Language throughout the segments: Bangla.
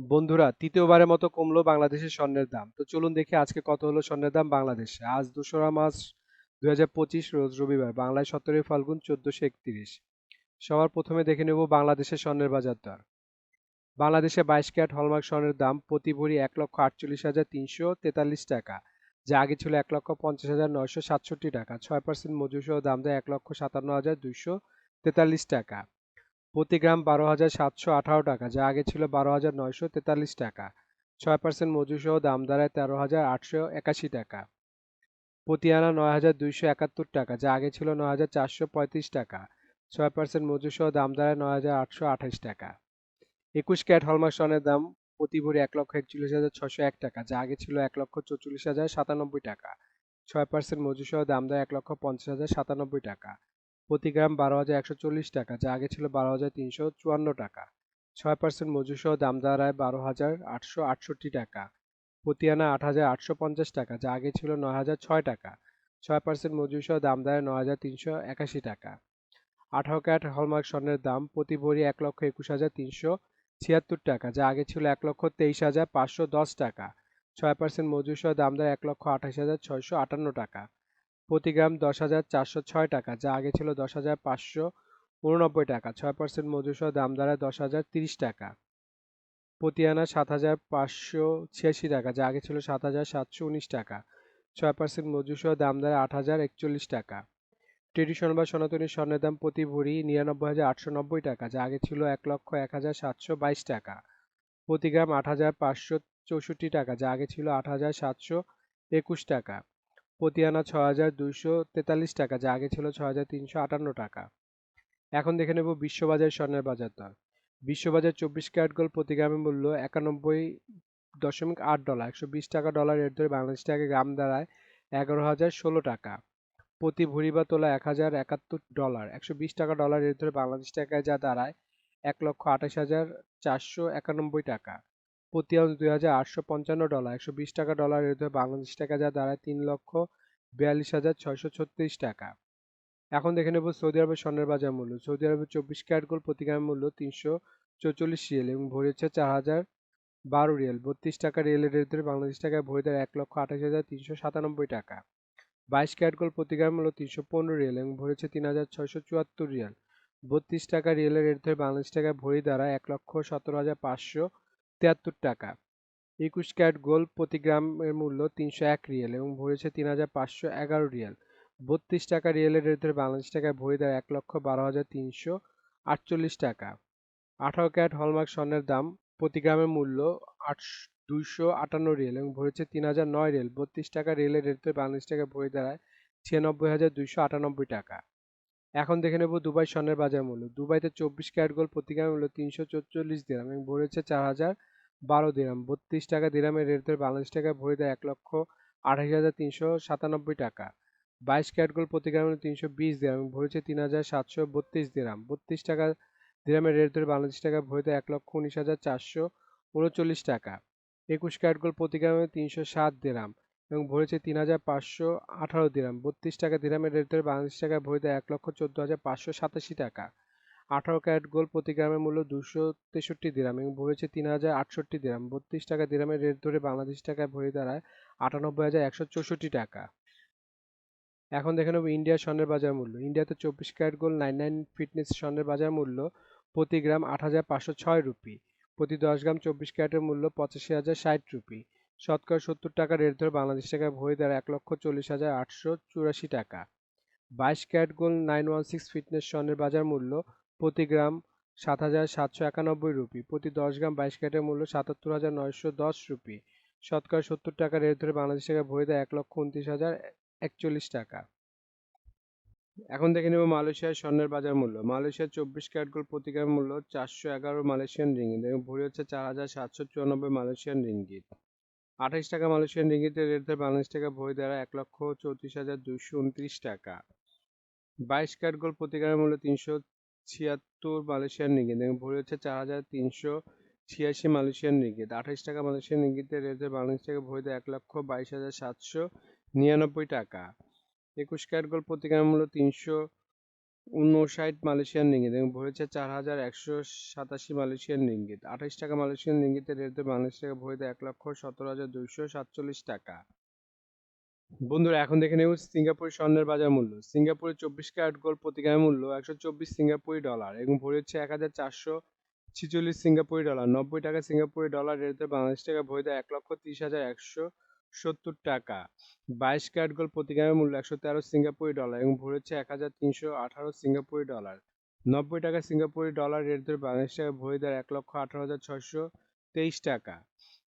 বন্ধুরা, তৃতীয়বারের মতো কমলো বাংলাদেশের স্বর্ণের দাম। তো চলুন দেখি আজকে কত হলো স্বর্ণের দাম বাংলাদেশে। আজ দোসরা হাজার পঁচিশ, রোজ রবিবার। বাংলায় সতেরোই ফাল্গুন চোদ্দশো একত্রিশ। সবার প্রথমে দেখে নেব বাংলাদেশের স্বর্ণের বাজার দর। বাংলাদেশে বাইশ ক্যারেট হলমার্ক স্বর্ণের দাম প্রতি ভরি এক লক্ষ আটচল্লিশ হাজার তিনশো তেতাল্লিশ টাকা। যা আগে ছিল এক লক্ষ পঞ্চাশ হাজার নয়শো সাতষট্টি টাকা। ছয় পার্সেন্ট মজুর সহ দাম দেয় এক লক্ষ সাতান্ন হাজার দুইশো তেতাল্লিশ টাকা। প্রতি গ্রাম বারো হাজার সাতশো আঠারো টাকা, যা আগে ছিল বারো হাজার নয়শো তেতাল্লিশ টাকা। ছয় পার্সেন্ট মজুর সহ দাম দাঁড়ায় তেরো হাজার আটশো একাশি টাকা। প্রতি আনা নয় হাজার দুইশো একাত্তর টাকা, যা আগে ছিল নয় হাজার চারশো পঁয়ত্রিশ টাকা। ছয় পার্সেন্ট মজুর সহ দাম দাঁড়ায় নয় হাজার আটশো আঠাশ টাকা। একুশ ক্যাট হলমার্ক স্বর্ণের দাম প্রতি ভরি এক লক্ষ একচল্লিশ হাজার ছশো এক টাকা, যা আগে ছিল এক লক্ষ চৌচল্লিশ হাজার সাতানব্বই টাকা। ছয় পার্সেন্ট মজুর সহ দাম দেয় এক লক্ষ পঞ্চাশ হাজার সাতানব্বই টাকা। প্রতি গ্রাম বারো হাজার একশো চল্লিশ টাকা, যা আগে ছিল বারো হাজার তিনশো চুয়ান্ন টাকা। ছয় পার্সেন্ট মজুর সহ দাম দাঁড়ায় বারো হাজার আটশো আটষট্টি টাকা। প্রতি আনা আট হাজার আটশো পঞ্চাশ টাকা, যা আগে ছিল নয় হাজার ছয় টাকা। ছয় পার্সেন্ট মজুর সহ দাম দাঁড়ায় নয় হাজার তিনশো একাশি টাকা। আঠারো ক্যাট হলমার্ক স্বর্ণের দাম প্রতি ভরি এক লক্ষ একুশ হাজার তিনশো ছিয়াত্তর টাকা, যা আগে ছিল এক লক্ষ তেইশ হাজার পাঁচশো দশ টাকা। ছয় পার্সেন্ট মজুর সহ দাম দেয় এক লক্ষ আঠাশ হাজার ছয়শো আটান্ন টাকা। প্রতি গ্রাম দশ হাজার চারশো ছয় টাকা, যা আগে ছিল দশ হাজার পাঁচশো উননব্বই টাকা। ছয় পার্সেন্ট মজুর সহ দাম দাঁড়ায় দশ হাজার তিরিশ টাকা। প্রতি আনা সাত হাজার পাঁচশো ছিয়াশি টাকা, যা আগে ছিল সাত হাজার সাতশো উনিশ টাকা। ছয় পার্সেন্ট মজুর সহ দাম দাঁড়ায় আট হাজার একচল্লিশ টাকা। ট্রেডিশন বা সনাতনী স্বর্ণের দাম প্রতি ভরি নিরানব্বই হাজার আটশো নব্বই টাকা, যা আগে ছিল এক লক্ষ এক হাজার সাতশো বাইশ টাকা। প্রতি গ্রাম আট হাজার পাঁচশো চৌষট্টি টাকা, যা আগে ছিল আট হাজার সাতশো একুশ টাকা। প্রতি আনা ছ হাজার দুইশো তেতাল্লিশ টাকা, যা আগে ছিল ছ হাজার তিনশো আটান্ন টাকা। এখন দেখে নেব বিশ্ববাজার স্বর্ণের বাজার দর। বিশ্ববাজার চব্বিশ ক্যারেট গোল্ড প্রতি গ্রামের মূল্য একানব্বই দশমিক আট ডলার, একশো বিশ টাকা ডলার রেট ধরে বাংলাদেশ টাকা গ্রাম দাঁড়ায় এগারো হাজার ষোলো টাকা। প্রতি ভরি বা তোলা এক হাজার একাত্তর ডলার, একশো বিশ টাকা ডলার রেট ধরে বাংলাদেশ টাকায় যা দাঁড়ায় এক লক্ষ আঠাশ হাজার চারশো একানব্বই টাকা। প্রতি আউন্স দুই হাজার আটশো পঞ্চান্ন ডলার, একশো বিশ টাকা ডলার রেট বাংলাদেশ টাকা যা দাঁড়ায় তিন লক্ষ বিয়াল্লিশ হাজার ছয়শো ছত্রিশ টাকা। এখন দেখে নেব সৌদি আরবের স্বর্ণের বাজার মূল্য। সৌদি আরবের চব্বিশ ক্যারেট গোল্ড প্রতি গ্রামের মূল্য তিনশো চৌচল্লিশ রিয়েল এবং ভরি হচ্ছে চার হাজার বারো রিয়েল। বত্রিশ টাকা রিয়েলের রেট ধরে বাংলাদেশ টাকায় ভরি দেয় এক লক্ষ আঠাশ হাজার তিনশো সাতানব্বই টাকা। বাইশ ক্যারেট গোল্ড প্রতি গ্রাম মূল্য তিনশো পনেরো রিয়েল এবং ভরি হচ্ছে তিন হাজার ছয়শো চুয়াত্তর রিয়াল। বত্রিশ টাকা রিয়েলের রেট ধরে বাংলাদেশ টাকায় ভরি দ্বারা এক লক্ষ সতেরো হাজার পাঁচশো তিয়াত্তর টাকা। একুশ ক্যারেট গোল্ড প্রতি গ্রামের মূল্য তিনশো এক রিয়েল এবং ভরি হচ্ছে তিন হাজার পাঁচশো এগারো রিয়াল। বত্রিশ টাকা রিয়েলের রেট বাংলাদেশ টাকায় ভরি দেয় এক লক্ষ বারো হাজার তিনশো আটচল্লিশ টাকা। আঠারো ক্যারেট হলমার্ক স্বর্ণের দাম প্রতি গ্রামের মূল্য আট দুইশো আটান্ন রিয়েল এবং ভরেছে তিন হাজার নয় রিয়েল। বত্রিশ টাকা রিয়েলের রেট বাংলাদেশ টাকায় ভরি দাঁড়ায় ছিয়ানব্বই হাজার দুইশো আটানব্বই টাকা। এখন দেখে নেব দুবাই স্বর্ণের বাজার মূল্য। দুবাইতে চব্বিশ ক্যারেট গোল্ড প্রতি গ্রামের মূল্য তিনশো চল্লিশ দিরাম এবং ভরেছে চার হাজার বারো দিরাম। বত্রিশ টাকা দিরামের রেট ধরে বাংলাদেশ টাকায় ভরি দেয় এক লক্ষ আঠাশ হাজার তিনশো সাতানব্বই টাকা। বাইশ ক্যারেট গোল্ড প্রতি গ্রামের তিনশো বিশ দিরাম ভরেছে তিন হাজার সাতশো বত্রিশ দিরাম। বত্রিশ টাকা দিরামের রেট ধরে বাংলাদেশ টাকায় ভরি দেয় এক লক্ষ উনিশ হাজার চারশো উনচল্লিশ টাকা। একুশ ক্যারেট গোল্ড প্রতি গ্রামে তিনশো সাত দিরাম। এবং ভরেছে তিন হাজার পাঁচশো আঠারো দিরাম। বত্রিশ টাকা দিরামের রেট ধরে বাংলাদেশ টাকায় ভরি দেয় এক লক্ষ চোদ্দ হাজার পাঁচশো সাতাশি টাকা। আঠারো ক্যারেট গোল্ড প্রতি গ্রামের মূল্য দুশো তেষট্টি দিরাম এবং ভরেছে তিন হাজার আটষট্টি দিরাম। বত্রিশ টাকা দিরামের রেট ধরে বাংলাদেশ টাকায় ভরি দাঁড়ায় আটানব্বই হাজার একশো চৌষট্টি টাকা। এখন দেখে নেব ইন্ডিয়ার স্বর্ণের বাজার মূল্য। ইন্ডিয়াতে চব্বিশ carat gold nine nine fitness স্বর্ণের বাজার মূল্য প্রতি গ্রাম আট হাজার পাঁচশো ছয় রুপি। প্রতি দশ গ্রাম চব্বিশ ক্যারেটের মূল্য পঁচাশি হাজার ষাট রুপি। শতকরা সত্তর টাকা রেট ধরে বাংলাদেশ টাকায় ভরি দেয় এক লক্ষ চল্লিশ হাজার আটশো চুরাশি টাকা। বাইশ carat gold nine one six fitness স্বর্ণের বাজার মূল্য প্রতি গ্রাম সাত হাজার সাতশো একানব্বই রুপি, প্রতি দশ গ্রাম বাইশ ক্যারেটের মূল্য সাতাত্তর হাজার নয়শো দশ রুপি। শতকরা সত্তর টাকা রেট ধরে বাংলাদেশ টাকায় ভরি দেয় এক লক্ষ উনত্রিশ হাজার একচল্লিশ টাকা। এখন দেখে নেব মালয়েশিয়ার স্বর্ণের বাজার মূল্য। মালয়েশিয়ার চব্বিশ ক্যারেট গোল্ড প্রতি গ্রাম মূল্য চারশো এগারো মালয়েশিয়ান রিঙ্গিত এবং ভরি হচ্ছে চার হাজার সাতশো চুরানব্বই মালয়েশিয়ান রিঙ্গিত। আঠাশ টাকা মালয়েশিয়ান রিঙ্গিতের রেট ধরে বাংলাদেশ টাকা ভরি দ্বারা এক লক্ষ চৌত্রিশ হাজার দুইশো উনত্রিশ টাকা। বাইশ ক্যারেট গোল্ড প্রতি মূল্য তিনশো ছিয়াত্তর মালয়েশিয়ান রিঙ্গিত এবং ভরি হচ্ছে চার হাজার তিনশো ছিয়াশি মালয়েশিয়ান রিঙ্গিত। আঠাশ টাকা মালয়েশিয়ান রিঙ্গিতের রেট ধরে বাংলাদেশ টাকা ভরি দেয় এক লক্ষ বাইশ হাজার সাতশো নিরানব্বই টাকা। একুশ ক্যারেট গোল্ড প্রতি মূল্য তিনশো উনষাট মালয়েশিয়ান রিঙ্গিত এবং ভরি হচ্ছে চার হাজার একশো সাতাশি মালয়েশিয়ান রিঙ্গিত। আঠাশ টাকা মালয়েশিয়ান রিঙ্গিতের রেট বাংলাদেশ টাকা ভরিতে এক লক্ষ সতেরো হাজার দুইশো সাতচল্লিশ টাকা। বন্ধুরা, এখন দেখে নেব সিঙ্গাপুর স্বর্ণের বাজার মূল্য। সিঙ্গাপুরের চব্বিশ ক্যারেট গোল্ড প্রতি গ্রামের মূল্য একশো চব্বিশ সিঙ্গাপুরি ডলার এবং ভরি হচ্ছে এক হাজার চারশো ছিচল্লিশ সিঙ্গাপুরি ডলার। নব্বই টাকা সিঙ্গাপুরি ডলার রেট বাংলাদেশ টাকা ভরিতে এক লক্ষ তিরিশ হাজার একশো সত্তর টাকা। বাইশ ক্যারেট গোল্ড মূল্য একশো তেরো সিঙ্গাপুরি ডলার এবং ভরি হচ্ছে এক হাজার তিনশো আঠারো সিঙ্গাপুরি ডলার। নব্বই টাকা সিঙ্গাপুরি ডলার রেট ধরে বাংলাদেশ টাকা ভরি দেয় এক লক্ষ আঠারো হাজার ছয়শো তেইশ টাকা।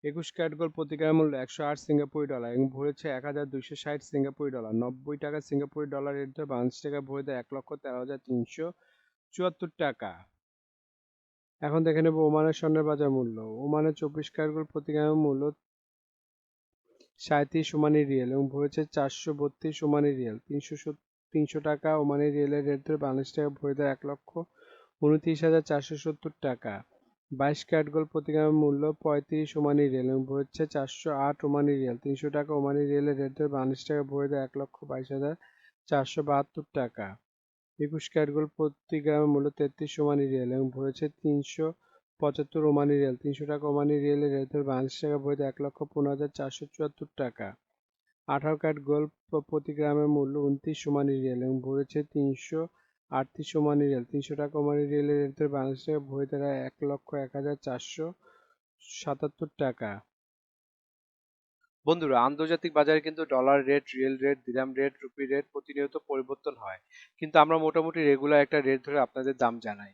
একুশ ক্যারেট গোল্ড মূল্য একশো আট সিঙ্গাপুরি ডলার এবং ভরি হচ্ছে এক হাজার দুইশো ষাট সিঙ্গাপুরি ডলার। নব্বই টাকা সিঙ্গাপুরি ডলার রেট ধরে বাংলাদেশ টাকা ভরি দেয় এক লক্ষ তেরো হাজার তিনশো চুয়াত্তর টাকা। এখন দেখে নেব ওমানের স্বর্ণের বাজার মূল্য। ওমানের চব্বিশ ক্যারেট গোল্ড মূল্য সাঁত্রিশ ওমানি রিয়েল এবং ভরেছে চারশো বত্রিশ ওমানি রিয়েল। তিনশো তিনশো টাকা ওমানি রিয়েলের রেট ধরে বাংলাদেশ টাকা ভরে দেয় এক লক্ষ উনত্রিশ হাজার চারশো সত্তর টাকা। বাইশ ক্যারেট গোল্ড প্রতি গ্রামের মূল্য পঁয়ত্রিশ ওমানি রিয়েল এবং ভরছে চারশো আট ওমানি রিয়েল। তিনশো টাকা ওমানি রিয়েলের রেট ধরে বাংলাদেশ টাকা ভরে দেয় এক লক্ষ বাইশ হাজার চারশো বাহাত্তর টাকা। একুশ ক্যারেট গোল্ড প্রতি গ্রামের মূল্য তেত্রিশ ওমানি রিয়েল এবং ভরেছে তিনশো পঁচাত্তর ওমানি রিয়াল, তিনশো টাকা ওমানি রিয়েলের রেট ধরে বাংলাদেশ টাকা বইতে এক লক্ষ পনেরো হাজার চারশো চুয়াত্তর টাকা। আঠারো ক্যারেট গোল্ড প্রতি গ্রামের মূল্য উনত্রিশ ওমানি রিয়াল এবং ভরেছে তিনশো আটত্রিশ ওমানি রিয়াল। তিনশো টাকা ওমানি রিয়েলের রেট ধরে বাংলাদেশ টাকা বই তারা এক লক্ষ এক হাজার চারশো সাতাত্তর টাকা। বন্ধুরা, আন্তর্জাতিক বাজারে কিন্তু dollar rate, riyal rate, dirham rate, rupee rate প্রতিনিয়ত পরিবর্তন হয়। কিন্তু আমরা মোটামুটি রেগুলার একটা রেট ধরে আপনাদের দাম জানাই।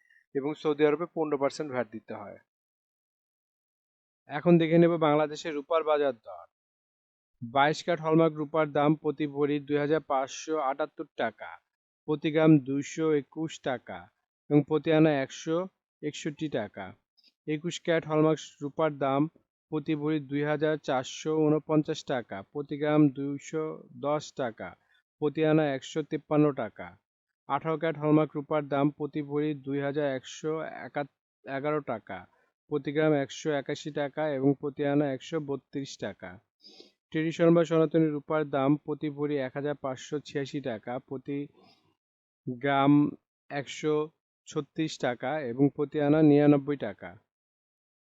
এবং সৌদি আরবে পনেরো পার্সেন্ট ভ্যাট দিতে হয়। এখন দেখে নেব বাংলাদেশের রূপার বাজার দর। বাইশ কাঠ হলমার্ক রূপার দাম প্রতি ভরি দুই হাজার পাঁচশো আটাত্তর টাকা, প্রতি গ্রাম দুইশো একুশ টাকা এবং প্রতি আনা একশো একষট্টি টাকা। একুশ ক্যারেট হলমার্ক রূপার দাম প্রতি ভরি দুই হাজার চারশো উনপঞ্চাশ টাকা, প্রতি গ্রাম দুইশো দশ টাকা, প্রতি আনা একশো তিপ্পান্ন টাকা। আঠারো ক্যারেট হলমার্ক রূপার দাম প্রতি ভরি দুই হাজার একশো এগারো টাকা, প্রতি গ্রাম একশো একাশি টাকা এবং প্রতি আনা একশো বত্রিশ টাকা। ট্রেডিশন বা সনাতনী রূপার দাম প্রতি ভরি এক হাজার পাঁচশো ছিয়াশি টাকা, প্রতি গ্রাম একশো ছত্রিশ টাকা এবং প্রতি আনা নিরানব্বই টাকা।